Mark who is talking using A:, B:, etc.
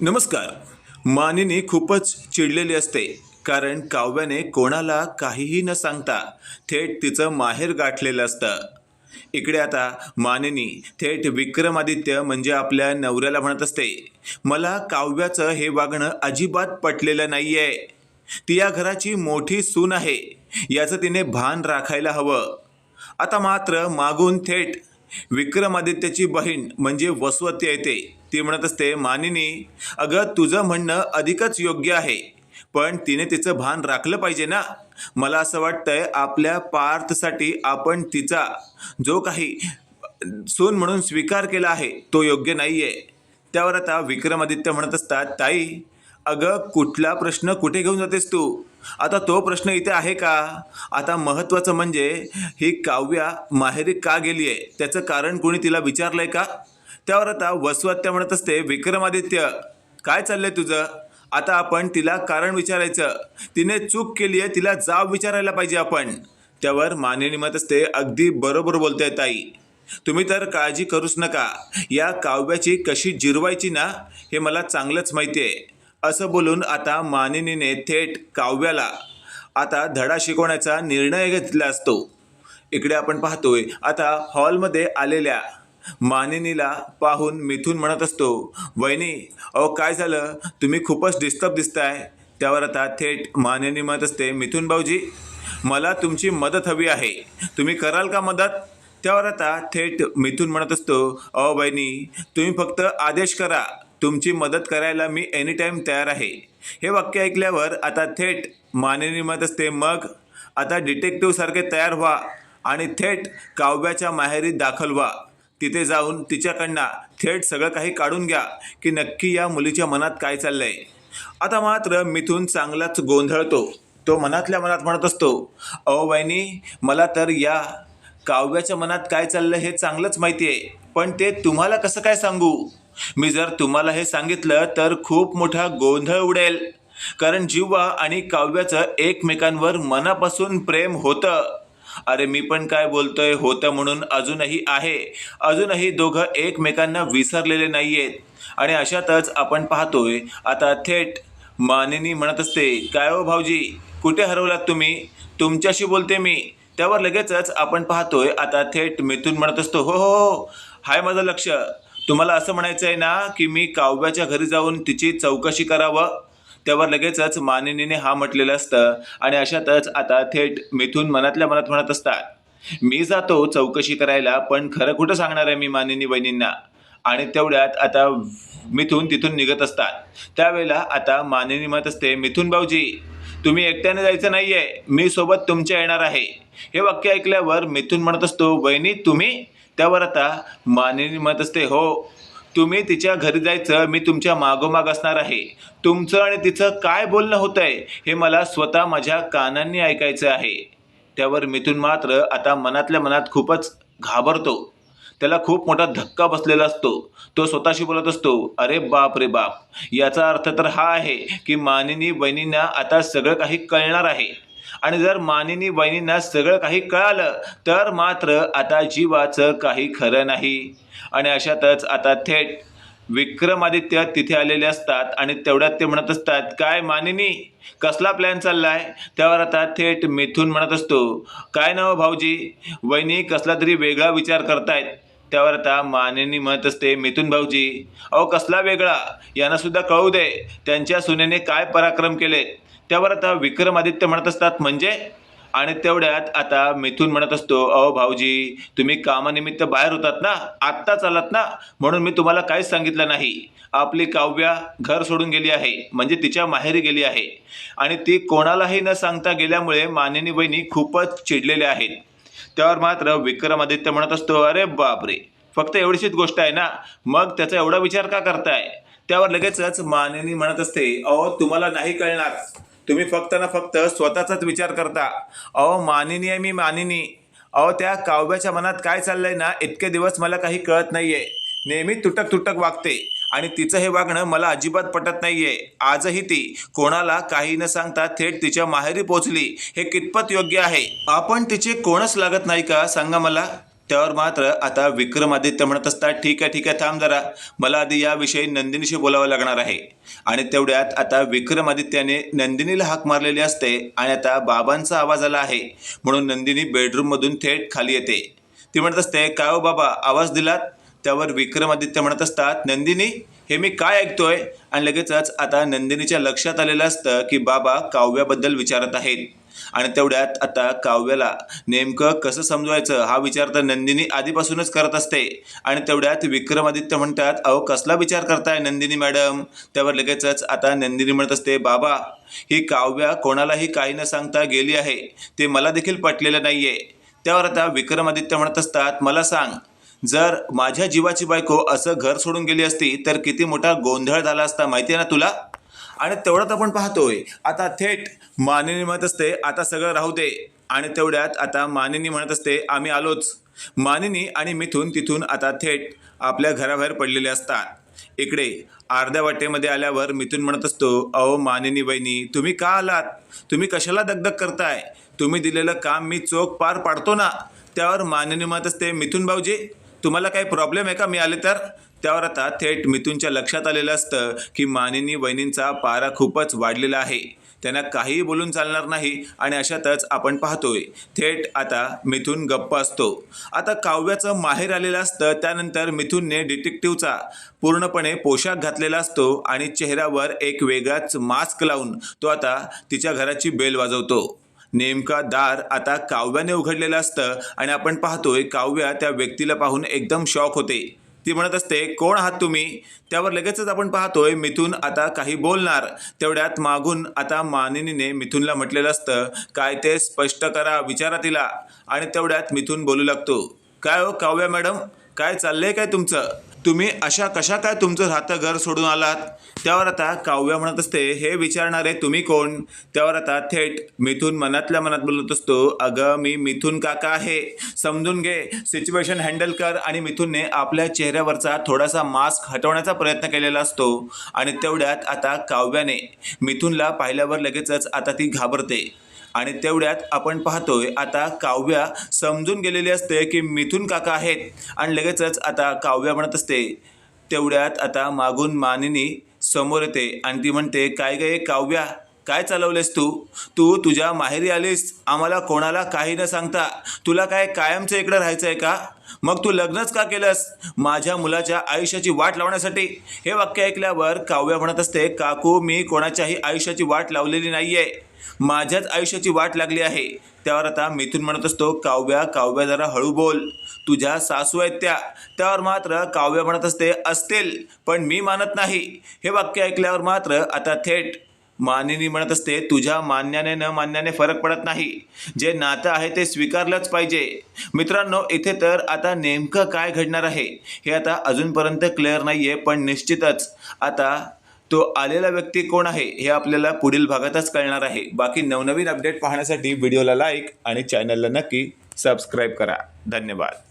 A: नमस्कार. मानिनी खूपच चिडलेली असते कारण काव्याने कोणाला काहीही न सांगता थेट तिचं माहेर गाठलेलं असतं. इकडे आता मानिनी थेट विक्रमादित्य म्हणजे आपल्या नवऱ्याला म्हणत असते मला काव्याचं हे वागणं अजिबात पटलेलं नाही आहे ती या घराची मोठी सून आहे याचं तिने भान राखायला हवं. आता मात्र मागून थेट विक्रमादित्यची बहीण म्हणजे वसवती येते ती म्हणत असते मानिनी अगं तुझं म्हणणं अधिकच योग्य आहे पण तिने तिचं भान राखलं पाहिजे ना. मला असं वाटतंय आपल्या पार्थसाठी आपण तिचा जो काही सून म्हणून स्वीकार केला आहे तो योग्य नाही आहे त्यावर आता विक्रमादित्य म्हणत असतात ताई अगं कुठला प्रश्न कुठे घेऊन जातेस तू? आता तो प्रश्न इथे आहे का? आता महत्त्वाचं म्हणजे ही काव्या माहेरी का गेली आहे त्याचं कारण कोणी तिला विचारलं आहे का? त्यावर आता वसुआत्या म्हणत असते विक्रमादित्य. काय चाललंय तुझं? आता आपण तिला कारण विचारायचं. तिने चूक केली आहे तिला जाब विचारायला पाहिजे आपण. त्यावर मानिनी मत असते अगदी बरोबर बोलताय ताई. तुम्ही तर काळजी करूच नका. या काव्याची कशी जिरवायची ना हे मला चांगलंच माहिती आहे असं बोलून आता मानिनीने थेट काव्याला आता धडा शिकवण्याचा निर्णय घेतला असतो. इकडे आपण पाहतोय आता हॉलमध्ये आलेल्या मानिनीला पाहून मिथून म्हणत असतो वहिनी अहो काय झालं? तुम्ही खूपच डिस्टर्ब दिसताय. त्यावर आता थेट मानिनी म्हणत असते मिथून भाऊजी मला तुमची मदत हवी आहे. तुम्ही कराल का मदत? त्यावर आता थेट मिथून म्हणत असतो अहो बहिणी तुम्ही फक्त आदेश करा. तुमची मदत करायला मी एनी टाईम तयार आहे. हे वाक्य ऐकल्यावर आता थेट मानिनी म्हणत असते मग आता डिटेक्टिव्हसारखे तयार व्हा आणि थेट काव्याच्या माहेरी दाखल व्हा. तिथे जाऊन तिच्याकडनं थेट सगळं काही काढून घ्या की नक्की या मुलीच्या मनात काय चाललंय. आता मात्र मिथून चांगलाच गोंधळतो. तो मनातल्या मनात म्हणत असतो अहो वहिनी मला तर या काव्याच्या मनात काय चाललं हे चांगलंच माहिती आहे पण ते तुम्हाला कसं काय सांगू? मी जर तुम्हाला हे सांगितलं तर खूप मोठा गोंधळ उडेल. कारण जिव्हा आणि काव्याचं एकमेकांवर मनापासून प्रेम होतं अरे मी पण काय बोलतोय होतं म्हणून अजूनही आहे. अजूनही दोघं एकमेकांना विसरलेले नाही आहेत आणि अशातच आपण पाहतोय आता थेट मानिनी म्हणत असते काय हो भाऊजी कुठे हरवलात तुम्ही? तुमच्याशी बोलते मी. त्यावर लगेचच आपण पाहतोय आता थेट मिथून म्हणत असतो हो हो हो हाय माझं लक्ष. तुम्हाला असं म्हणायचं आहे ना की मी काव्याच्या घरी जाऊन तिची चौकशी करावं. त्यावर लगेचच मानिनीने हा म्हटलेलं असतं आणि अशातच आता थेट मिथून मनातल्या मनात म्हणत असतात मी जातो चौकशी करायला पण खरं कुठं सांगणार आहे मी मानिनी बहिणींना? आणि तेवढ्यात आता मिथून तिथून निघत असतात. त्यावेळेला आता मानिनी म्हणत असते मिथून भाऊजी तुम्ही एकट्याने जायचं नाही आहे मी सोबत तुमच्या येणार आहे. हे वाक्य ऐकल्यावर मिथून म्हणत असतो बहिणी तुम्ही? त्यावर आता मानिनी म्हणत असते हो तुम्ही तिच्या घरी जायचं मी तुमच्या मागोमाग असणार आहे. तुमचं आणि तिचं काय बोलणं होतं आहे हे मला स्वतः माझ्या कानांनी ऐकायचं आहे. त्यावर मिथून मात्र आता मनातल्या मनात खूपच घाबरतो. त्याला खूप मोठा धक्का बसलेला असतो. तो स्वतःशी बोलत असतो अरे बाप रे बाप याचा अर्थ तर हा आहे की मानिनी बहिणींना आता सगळं काही कळणार आहे. आणि जर मानिनी बहिणींना सगळं काही कळालं तर मात्र आता जीवाचं काही खरं नाही. आणि अशातच आता थेट विक्रमादित्य तिथे आलेले असतात आणि तेवढ्यात ते म्हणत असतात काय मानिनी कसला प्लॅन चाललाय? त्यावर आता थेट मिथून म्हणत असतो काय नाव भाऊजी? वहिनी कसला तरी वेगळा विचार करतायत. त्यावर आता मानिनी म्हणत असते मिथून भाऊजी अहो कसला वेगळा? यांना सुद्धा कळू दे त्यांच्या सुनेने काय पराक्रम केले त्यावर आता विक्रमादित्य म्हणत असतात. म्हणजे? आणि तेवढ्यात आता मिथून म्हणत असतो अहो भाऊजी तुम्ही कामानिमित्त बाहेर होतात ना? आत्ताच आलात ना? म्हणून मी तुम्हाला काहीच सांगितलं नाही. आपली काव्या घर सोडून गेली आहे. म्हणजे तिच्या माहेरी गेली आहे. आणि ती कोणालाही न सांगता गेल्यामुळे मानिनी बहिणी खूपच चिडलेल्या आहेत. त्यावर मात्र विक्रमादित्य म्हणत असतो अरे बापरे! फक्त एवढीशीच गोष्ट आहे ना? मग त्याचा एवढा विचार का करताय? त्यावर लगेचच मानिनी म्हणत असते अहो तुम्हाला नाही कळणार. तुम्ही फक्त ना फक्त स्वतःचाच विचार करता. अहो मानिनी आहे मी मानिनी. अहो त्या काव्याच्या मनात काय चाललंय ना इतके दिवस मला काही कळत नाहीये. नेहमी तुटक तुटक वागते. आणि तिचं हे वागणं मला अजिबात पटत नाहीये. आजही ती कोणाला काही न सांगता थेट तिच्या माहेरी पोचली हे कितपत योग्य आहे? आपण तिचे कोणच लागत नाही का? सांगा मला. त्यावर मात्र आता विक्रमादित्य म्हणत असतात ठीक आहे ठीक आहे थांब जरा. मला आधी याविषयी नंदिनीशी बोलावं लागणार आहे. आणि तेवढ्यात आता विक्रमादित्याने नंदिनीला हाक मारलेली असते आणि आता बाबांचा आवाज आला आहे. म्हणून नंदिनी बेडरूममधून थेट खाली येते. ती म्हणत असते काय हो बाबा आवाज दिलात? त्यावर विक्रमादित्य म्हणत असतात नंदिनी हे मी काय ऐकतोय? आणि लगेचच आता नंदिनीच्या लक्षात आलेलं असतं की बाबा काव्याबद्दल विचारत आहेत. आणि तेवढ्यात आता काव्याला नेमकं कसं समजवायचं हा विचार तर नंदिनी आधीपासूनच करत असते. आणि तेवढ्यात विक्रमादित्य म्हणतात अहो कसला विचार करताय नंदिनी मॅडम? त्यावर लगेचच आता नंदिनी म्हणत असते बाबा ही काव्या कोणालाही काही न सांगता गेली आहे. ते मला देखील पटलेलं नाहीये. त्यावर आता विक्रमादित्य म्हणत असतात मला सांग जर माझ्या जीवाची बायको असं घर सोडून गेली असती तर किती मोठा गोंधळ झाला असता माहिती आहे ना तुला? आणि तेवढ्यात आपण पाहतोय आता थेट मानिनी म्हणत असते आता सगळं राहू दे. आणि तेवढ्यात आता मानिनी म्हणत असते आम्ही आलोच. मानिनी आणि मिथून तिथून आता थेट आपल्या घराबाहेर पडलेले असतात. इकडे अर्ध्या वाटेमध्ये आल्यावर मिथून म्हणत असतो अहो मानिनी वहिनी तुम्ही का आलात? तुम्ही कशाला दगदग करताय? तुम्ही दिलेलं काम मी चोख पार पाडतो ना. त्यावर मानिनी म्हणत असते मिथून भाऊजी तुम्हाला काही प्रॉब्लेम आहे का? मी आले तर? त्यावर आता थेट मिथूनच्या लक्षात आलेलं असतं की मानिनी वहिनींचा पारा खूपच वाढलेला आहे. त्यांना काहीही बोलून चालणार नाही आणि अशातच आपण पाहतोय. थेट आता मिथून गप्प असतो. आता काव्याचं माहेर आलेलं असतं त्यानंतर मिथूनने डिटेक्टिव्हचा पूर्णपणे पोशाख घातलेला असतो आणि चेहऱ्यावर एक वेगळाच मास्क लावून तो आता तिच्या घराची बेल वाजवतो. नेमका दार आता काव्याने उघडलेलं असतं आणि आपण पाहतोय काव्या त्या व्यक्तीला पाहून एकदम शॉक होते. ती म्हणत असते कोण आहात तुम्ही? त्यावर लगेचच आपण पाहतोय मिथून आता काही बोलणार. तेवढ्यात मागून आता मानिनीने मिथूनला म्हटलेलं असतं काय ते स्पष्ट करा विचारा तिला. आणि तेवढ्यात मिथून बोलू लागतो काय हो काव्या मॅडम? काय चाललंय काय तुमचं? तुम्ही अशा कशा काय तुमचं राहतं घर सोडून आलात? त्यावर आता काव्य म्हणत असते हे विचारणारे तुम्ही कोण? त्यावर आता थेट मिथून मनातल्या मनात बोलत असतो अगं मी मिथून काका आहे. समजून घे सिच्युएशन हँडल कर. आणि मिथूनने आपल्या चेहऱ्यावरचा थोडासा मास्क हटवण्याचा प्रयत्न केलेला असतो. आणि तेवढ्यात आता काव्याने मिथूनला पाहिल्यावर लगेचच आता ती घाबरते. आणि तेवढ्यात आपण पाहतोय आता काव्या समजून गेलेली असते की मिथून काका आहेत. आणि लगेचच आता काव्या म्हणत असते तेवढ्यात आता मागून मानिनी समोर येते आणि ती म्हणते काय गे काव्या काय चालवलेस तू? तू तुझ्या माहेरी आलीस आम्हाला कोणाला काही न सांगता. तुला काय कायमचं इकडं राहायचं आहे का? मग तू लग्नच का केलंस? माझ्या मुलाच्या आयुष्याची वाट लावण्यासाठी. हे वाक्य ऐकल्यावर काव्या म्हणत असते काकू मी कोणाच्याही आयुष्याची वाट लावलेली नाही आहे माझ्याच आयुष्याची वाट लागली आहे. त्यावर आता मिथून म्हणत असतो काव्या काव्या जरा हळू बोल. तुझ्या सासू आहेत त्या. त्यावर मात्र काव्य म्हणत असते असतील पण मी मानत नाही. हे वाक्य ऐकल्यावर मात्र आता थेट मानिनी म्हणत असते तुझ्या मान्याने न मान्याने फरक पडत नाही. जे नातं आहे ते स्वीकारलंच पाहिजे. मित्रांनो इथे तर आता नेमकं काय घडणार आहे? हे आता अजूनपर्यंत क्लिअर नाही आहे पण निश्चितच. आता तो आलेला व्यक्ती कोण आहे हे आपल्याला पुढील भागातच कळणार आहे. बाकी नवनवीन अपडेट पाहण्यासाठी व्हिडिओला लाईक आणि चॅनलला नक्की सबस्क्राईब करा. धन्यवाद.